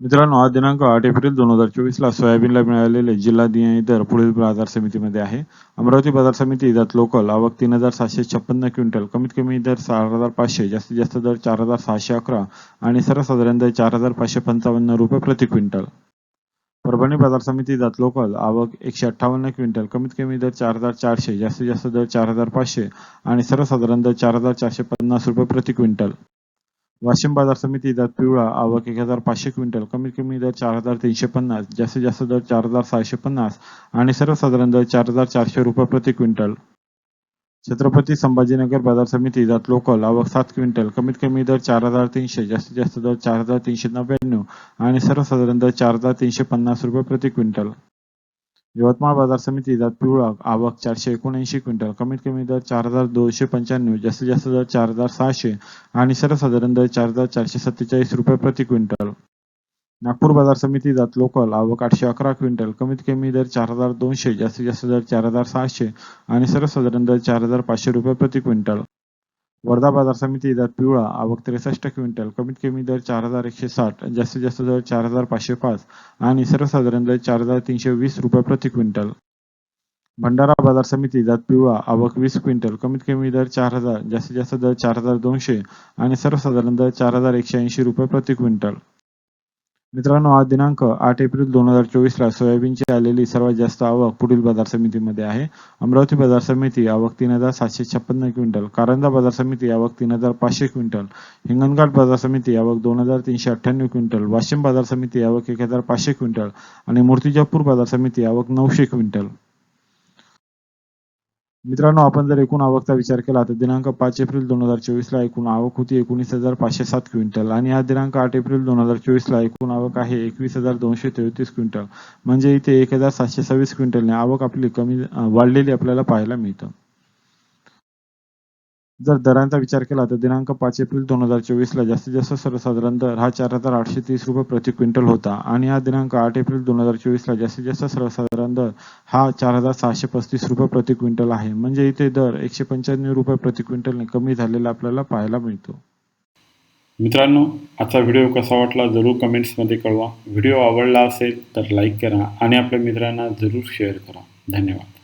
मित्रांनो आज दिनांक आठ एप्रिल दोन हजार चोवीसला सोयाबीनला मिळालेले जिल्हाधियायी दर पुढील बाजार समितीमध्ये आहे. अमरावती बाजार समिती जात लोकल आवक तीन हजार सातशे छप्पन्न क्विंटल कमीत कमी दर चार हजार पाचशे जास्तीत जास्त दर चार हजार सहाशे अकरा आणि सर्वसाधारण दर चार हजार पाचशे पंचावन्न रुपये प्रति क्विंटल. परभणी बाजार समिती जात लोकल आवक एकशे अठ्ठावन्न क्विंटल कमीत कमी दर चार हजार चारशे जास्तीत जास्त दर चार हजार पाचशे आणि सर्वसाधारण दर चार हजार चारशे पन्नास रुपये प्रति क्विंटल. वाशिम बाजार समिती दर पिवळा आवक एक हजार पाचशे क्विंटल. कमीत कमी दर चार हजार तीनशे पन्नास जास्तीत जास्त दर चार हजार सहाशे पन्नास आणि सर्वसाधारण दर चार हजार चारशे रुपये प्रति क्विंटल. छत्रपती संभाजीनगर बाजार समिती जात लोकल आवक सात क्विंटल कमीत कमी दर चार हजार तीनशे जास्तीत जास्त दर चार हजार तीनशे नव्याण्णव आणि सर्वसाधारण दर चार हजार तीनशे पन्नास रुपये प्रति क्विंटल. यवतमाळ बाजार समिती जात पिवळा आवक चारशे एकोणऐंशी क्विंटल. कमीत कमी दर चार हजार दोनशे पंच्याण्णव जास्तीत जास्त दर चार हजार सहाशे आणि सर्वसाधारण दर चार हजार चारशे सत्तेचाळीस रुपये प्रति क्विंटल. नागपूर बाजार समिती जात लोकल आवक आठशे अकरा क्विंटल. कमीत कमी दर चार हजार दोनशे जास्तीत जास्त दर चार हजार सहाशे आणि सर्वसाधारण दर चार हजार पाचशे रुपये प्रति क्विंटल. वर्धा बाजार समिती दर पिवळा आवक त्रेसष्ट क्विंटल कमीत कमी दर चार हजार एकशे साठ जास्तीत जास्त दर चार हजार पाचशे पाच आणि सर्वसाधारण दर चार हजार तीनशे वीस रुपये प्रति क्विंटल. भंडारा बाजार समिती जात पिवळा आवक वीस क्विंटल कमीत कमी दर चार हजार जास्तीत जास्त दर चार हजार दोनशे आणि सर्वसाधारण दर चार हजार एकशे ऐंशी रुपये प्रति क्विंटल. मित्रांनो आज दिनांक आठ एप्रिल दोन हजार चोवीसला सोयाबीनची आलेली सर्वात जास्त आवक पुढील बाजार समितीमध्ये आहे. अमरावती बाजार समिती आवक तीन हजार सातशे छप्पन्न क्विंटल कारंजा बाजार समिती आवक तीन हजार पाचशे क्विंटल हिंगणघाट बाजार समिती आवक दोन हजार तीनशे अठ्ठ्याण्णव क्विंटल वाशिम बाजार समिती आवक एक हजार पाचशे क्विंटल आणि मूर्तिजापूर बाजार समिती आवक नऊशे क्विंटल. मित्रांनो आपण जर एकूण आवकचा विचार केला तर दिनांक पाच एप्रिल दोन हजार चोवीसला एकूण आवक होती एकोणीस हजार पाचशे सात क्विंटल आणि हा दिनांक आठ एप्रिल दोन हजार चोवीसला एकूण आवक आहे एकवीस हजार दोनशे तेहतीस क्विंटल. म्हणजे इथे एक हजार सातशे सव्वीस क्विंटलने आवक आपली कमी वाढलेली आपल्याला पाहायला मिळतं. जर दरांचा विचार केला तर दिनांक पाच एप्रिल दोन हजार चोवीसला जास्तीत जास्त सर्वसाधारण दर हा चार हजार आठशे तीस रुपये प्रति क्विंटल होता. आणि हा दिनांक आठ एप्रिल दोन हजार चोवीसला जास्तीत जास्त सर्वसाधारण दर हा चार हजार सहाशे पस्तीस रुपये प्रति क्विंटल आहे. म्हणजे इथे दर एकशे पंच्याण्णव रुपये प्रति क्विंटलने कमी झालेला आपल्याला पाहायला मिळतो. मित्रांनो आजचा व्हिडिओ कसा वाटला जरूर कमेंट्समध्ये कळवा. व्हिडिओ आवडला असेल तर लाईक करा आणि आपल्या मित्रांना जरूर शेअर करा. धन्यवाद.